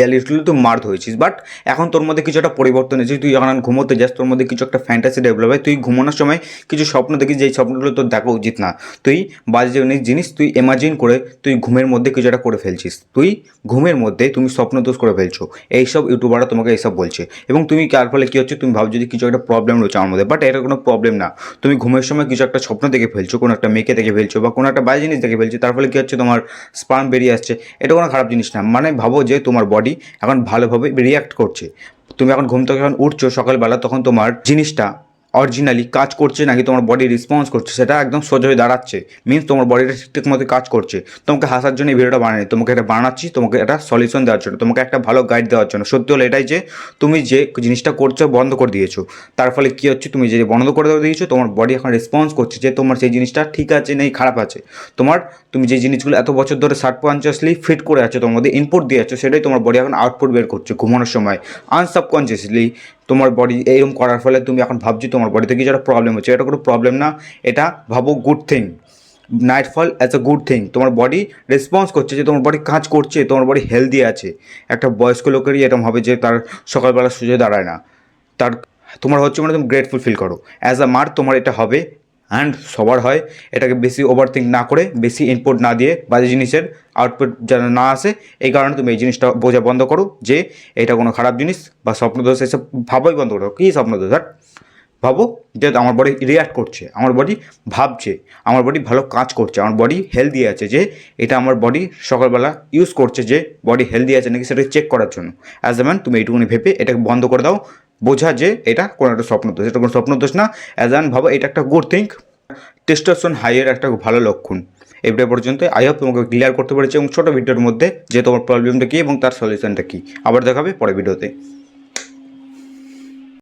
রিয়ালিটিতে তুই মার্থ হয়েছিস বাট এখন তোর মধ্যে কিছু একটা পরিবর্তন এসেছে, তুই যখন ঘুমোতে যাস, তোর মধ্যে কিছু একটা ফ্যান্টাসি ডেভেলপ হয়, তুই ঘুমানোর সময় কিছু স্বপ্ন দেখিস, যেই স্বপ্নগুলো তোর দেখা উচিত না। তুই বাজে অনেক জিনিস, তুই ইমাজিন করে তুই ঘুমের মধ্যে কিছু একটা করে ফেলছিস। তুই ঘুমের মধ্যে তুমি স্বপ্ন দোষ করে ফেলছো। এইসব ইউটিউবাররা তোমাকে এইসব বলছে। এবং তুমি কার ফলে কী হচ্ছে, তুমি ভাবছ যে কিছু একটা প্রবলেম রয়েছে আমার মধ্যে। বাট এটা কোনো প্রবলেম না। তুমি ঘুমের সময় কিছু একটা স্বপ্ন দেখে ফেলছো, কোনো একটা মেয়েকে দেখে ফেলছো বা কোনো একটা বাজে জিনিস দেখে ফেলছো, তার ফলে কী হচ্ছে, তোমার স্পার্ম বেরিয়ে আসছে। এটা কোনো খারাপ জিনিস না। মানে ভাবো যে তোমার বডি এখন ভালোভাবে রিয়াক্ট করছে। তুমি এখন ঘুম থেকে যখন উঠছো সকালবেলা তখন তোমার জিনিসটা অরিজিনালি কাজ করছে নাকি তোমার বডি রেসপন্স করছে, সেটা একদম সোজা হয়ে দাঁড়াচ্ছে। মিনস তোমার বডিটা ঠিকঠাক মতো কাজ করছে। তোমাকে হাসার জন্য এই ভিডিওটা বানাই তোমাকে এটা বানাচ্ছি, তোমাকে একটা সলিউশন দেওয়ার জন্য, তোমাকে একটা ভালো গাইড দেওয়ার জন্য। সত্যি হলো এটাই যে, তুমি যে জিনিসটা করছ বন্ধ করে দিয়েছ। তার ফলে কী হচ্ছে, তুমি যে বন্ধ করে দিয়েছ, তোমার বডি এখন রেসপন্স করছে যে তোমার সেই জিনিসটা ঠিক আছে নেই, খারাপ আছে। তোমার, তুমি যে জিনিসগুলো এত বছর ধরে সাবকনসিয়াসলি ফিট করে আছো, তোমার মধ্যে ইনপুট দিয়ে আছো, সেটাই তোমার বডি এখন আউটপুট বের করছে ঘুমানোর সময়। আনসাবকনসিয়াসলি তোমার বডি এইরকম করার ফলে তুমি এখন ভাবছি তোমার বডিতে কিছু একটা প্রবলেম হচ্ছে। এটা কোনো প্রবলেম না, এটা ভাবো good thing nightfall as a good thing তোমার বডি রেসপন্স করছে যে তোমার বডি কাজ করছে, তোমার বডি হেলদি আছে। একটা বয়স্ক লোকেরই এরকম হবে যে তার সকালবেলা সুযোগ দাঁড়ায় না। তার, তোমার হচ্ছে মানে তুমি গ্রেটফুল ফিল করো। অ্যাজ আ মার তোমার এটা হবে অ্যান্ড সবার হয়। এটাকে বেশি ওভার থিঙ্ক না করে, বেশি ইনপুট না দিয়ে বাজে জিনিসের আউটপুট যেন না আসে, এই কারণে তুমি এই জিনিসটা বোঝা বন্ধ করো যে এটা কোনো খারাপ জিনিস বা স্বপ্নদোষ এসব ভাবাই বন্ধ করো। কী স্বপ্নদোষ হ্যাট ভাবো যে আমার বডি রিয়াক্ট করছে, আমার বডি ভাবছে, আমার বডি ভালো কাজ করছে, আমার বডি হেলদি আছে যে এটা আমার বডি সকালবেলা ইউজ করছে যে বডি হেলদি আছে নাকি সেটা চেক করার জন্য। অ্যাজ এ ম্যান তুমি এইটুকুনি ভেবে এটাকে বন্ধ করে দাও বোঝা যে এটা কোনো একটা স্বপ্ন দোষ। এটা কোনো স্বপ্ন দোষ না। অ্যাজ অ্যান ভাবো, এটা একটা গুড থিঙ্ক টেস্টোস্টেরন হাইয়ের একটা ভালো লক্ষণ। এবারে পর্যন্ত আই হোপ তোমাকে ক্লিয়ার করতে পেরেছি এবং ছোটো ভিডিওর মধ্যে যে তোমার প্রবলেমটা কী এবং তার সলিউশনটা কী। আবার দেখাবে পরে ভিডিওতে।